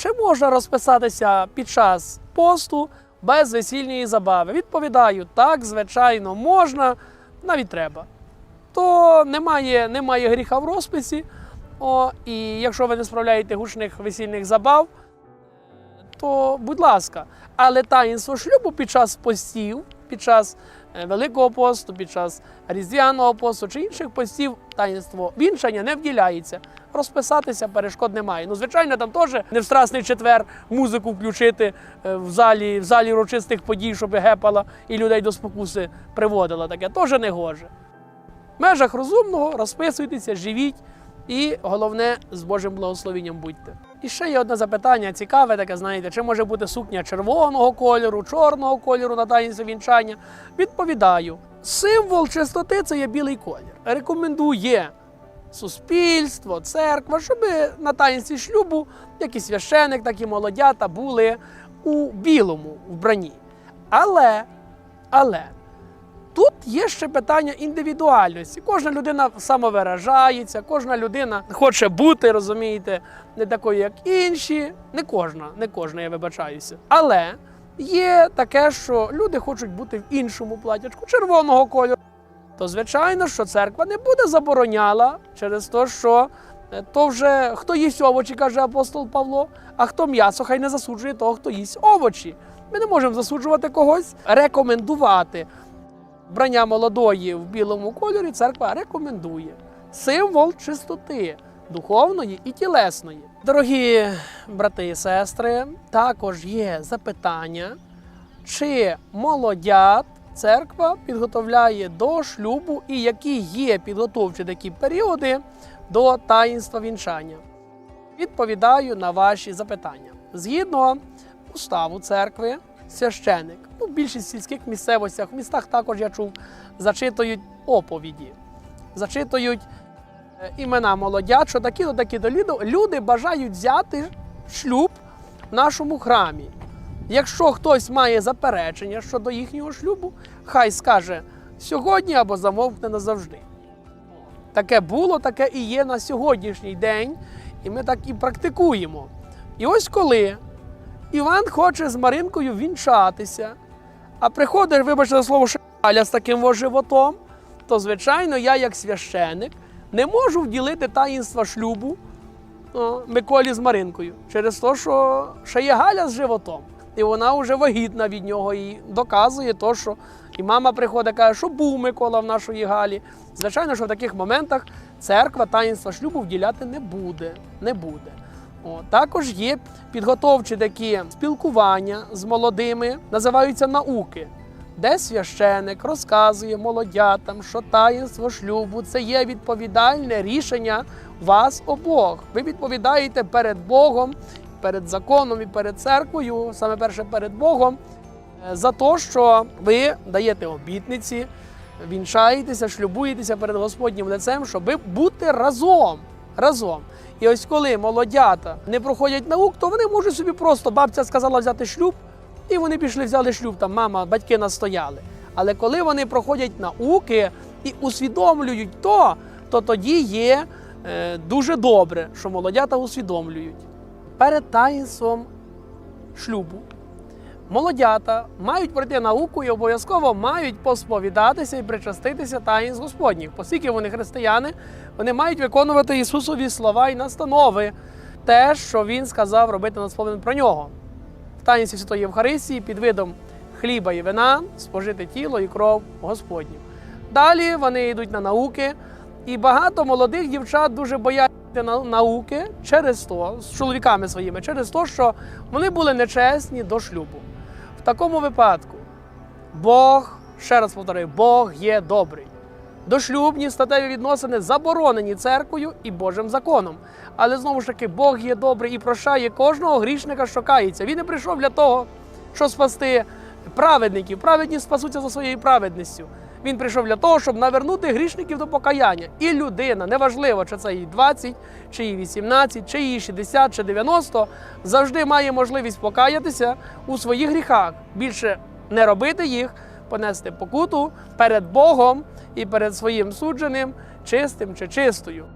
Чи можна розписатися під час посту без весільної забави? Відповідаю, так, звичайно, можна, навіть треба. То немає, немає гріха в розписі. О, і якщо ви не справляєте гучних весільних забав, то будь ласка. Але таїнство шлюбу під час постів, під час е, Великого посту, під час Різдвяного посту чи інших постів таїнство вінчання не вділяється. Розписатися перешкод немає. Ну, звичайно, там теж не в страсний четвер музику включити е, в залі, в залі урочистих подій, щоб гепала і людей до спокуси приводила. Таке теж не гоже. В межах розумного розписуйтеся, живіть і головне з Божим благословенням будьте. І ще є одне запитання цікаве, таке, знаєте, чи може бути сукня червоного кольору, чорного кольору на таїнство вінчання? Відповідаю, символ чистоти це є білий колір. Рекомендує суспільство, церква, щоб на таїнстві шлюбу як і священик, так і молодята були у білому вбранні. Але, але Тут є ще питання індивідуальності. Кожна людина самовиражається, кожна людина хоче бути, розумієте, не такою, як інші. Не кожна, не кожна, я вибачаюся. Але є таке, що люди хочуть бути в іншому платячку червоного кольору. То звичайно, що церква не буде забороняла через те, що е, то вже хто їсть овочі, каже апостол Павло, а хто м'ясо, хай не засуджує того, хто їсть овочі. Ми не можемо засуджувати когось, рекомендувати. Брання молодої в білому кольорі церква рекомендує символ чистоти духовної і тілесної. Дорогі брати і сестри, також є запитання, чи молодят церква підготовляє до шлюбу і які є підготовчі такі періоди до таїнства вінчання. Відповідаю на ваші запитання. Згідно уставу церкви, священик, в більшість сільських місцевостях, в містах також я чув, зачитують оповіді, зачитують е, імена молодят, що такі-то, такі-то люди, люди бажають взяти шлюб в нашому храмі. Якщо хтось має заперечення щодо їхнього шлюбу, хай скаже сьогодні або замовкне назавжди. Таке було, таке і є на сьогоднішній день, і ми так і практикуємо. І ось коли Іван хоче з Маринкою вінчатися, а приходить, вибачте за слово, шаля з таким во животом, то, звичайно, я, як священик, не можу вділити таїнства шлюбу о, Миколі з Маринкою через те, що ще є Галя з животом. І вона вже вагітна від нього і доказує то, що і мама приходить, каже, що був Микола в нашої Галі. Звичайно, що в таких моментах церква таїнства шлюбу вділяти не буде. Не буде. О, також є підготовчі такі спілкування з молодими, називаються науки, де священик розказує молодятам, що таїнство шлюбу це є відповідальне рішення вас обох. Ви відповідаєте перед Богом, перед законом і перед церквою, саме перше перед Богом, е, за те, що ви даєте обітниці, вінчаєтеся, шлюбуєтеся перед Господнім лицем, щоб бути разом. разом. І ось коли молодята не проходять наук, то вони можуть собі просто бабця сказала взяти шлюб, і вони пішли, взяли шлюб, там мама, батьки настояли. Але коли вони проходять науки і усвідомлюють то, то тоді є е, дуже добре, що молодята усвідомлюють. Перед таїнством шлюбу молодята мають пройти науку і обов'язково мають посповідатися і причаститися таїнств Господніх. Оскільки вони християни, вони мають виконувати Ісусові слова і настанови, те, що Він сказав робити на словен про нього. В таїнстві Святої Євхаристії під видом хліба і вина спожити тіло і кров Господню. Далі вони йдуть на науки, і багато молодих дівчат дуже бояться науки через то, з чоловіками своїми, через те, що вони були нечесні до шлюбу. Такому випадку Бог, ще раз повторюю, Бог є добрий. Дошлюбні статеві відносини заборонені церквою і Божим законом. Але знову ж таки, Бог є добрий і прощає кожного грішника, що кається. Він не прийшов для того, щоб спасти праведників. Праведні спасуться за своєю праведністю. Він прийшов для того, щоб навернути грішників до покаяння. І людина, неважливо, чи це їй 20, чи їй 18, чи їй 60, чи 90, завжди має можливість покаятися у своїх гріхах. Більше не робити їх, понести покуту перед Богом і перед своїм судженим, чистим чи чистою.